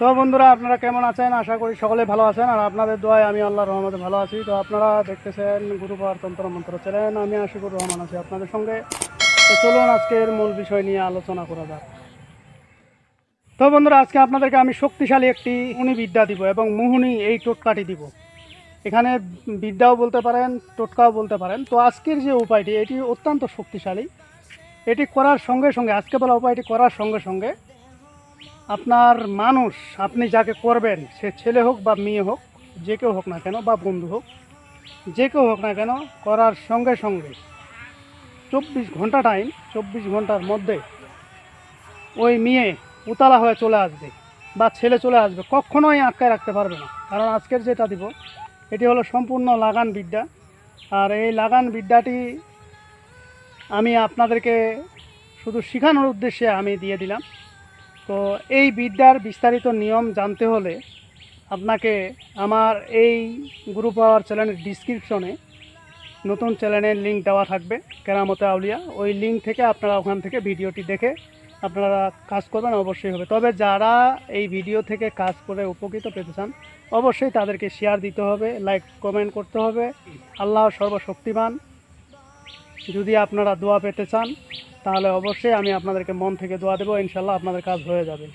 তো বন্ধুরা, আপনারা কেমন আছেন? আশা করি সকলে ভালো আছেন। আর আপনাদের দোয়ায় আমি আল্লাহর রহমতে ভালো আছি। তো আপনারা দেখতেছেন গুরুবার তন্ত্র মন্ত্র চ্যানেল। আমি আশিকুর রহমান আছি আপনাদের সঙ্গে। তো চলুন আজকের মূল বিষয় নিয়ে আলোচনা করা যাক। তো বন্ধুরা, আজকে আপনাদেরকে আমি শক্তিশালী একটি মুনি বিদ্যা দিব এবং মোহনী এই টোটকাটি দিব। এখানে বিদ্যাও বলতে পারেন, টোটকাও বলতে পারেন। তো আজকের যে উপায়টি, এটি অত্যন্ত শক্তিশালী। এটি করার সঙ্গে সঙ্গে, আজকে বলা উপায়টি করার সঙ্গে সঙ্গে আপনার মানুষ, আপনি যাকে করবেন, সে ছেলে হোক বা মেয়ে হোক, যে কেউ হোক না কেন, বা বন্ধু হোক, যে কেউ হোক না কেন করার সঙ্গে সঙ্গে চব্বিশ ঘণ্টা টাইম চব্বিশ ঘণ্টার মধ্যে ওই মেয়ে উতালা হয়ে চলে আসবে বা ছেলে চলে আসবে, কখনোই আটকায় রাখতে পারবে না। কারণ আজকের যেটা দিব, এটি হলো সম্পূর্ণ লাগান বিদ্যা। আর এই লাগান বিদ্যাটি আমি আপনাদেরকে শুধু শেখানোর উদ্দেশ্যে আমি দিয়ে দিলাম। তো এই বিদ্যার বিস্তারিত নিয়ম জানতে হলে আপনাকে আমার এই গ্রুপ পাওয়ার চ্যানেলের ডিসক্রিপশনে নতুন চ্যানেলের লিঙ্ক দেওয়া থাকবে, কেরামতে আউলিয়া। ওই লিঙ্ক থেকে আপনারা ওখান থেকে ভিডিওটি দেখে আপনারা কাজ করবেন, অবশ্যই হবে। তবে যারা এই ভিডিও থেকে কাজ করে উপকৃত পেতে চান, অবশ্যই তাদেরকে শেয়ার দিতে হবে লাইক কমেন্ট করতে হবে। আল্লাহ সর্বশক্তিমান। যদি আপনারা দোয়া পেতে চান, তাহলে অবশ্যই আমি আপনাদেরকে মন থেকে দোয়া দেবো, ইনশাল্লাহ আপনাদের কাজ হয়ে যাবে।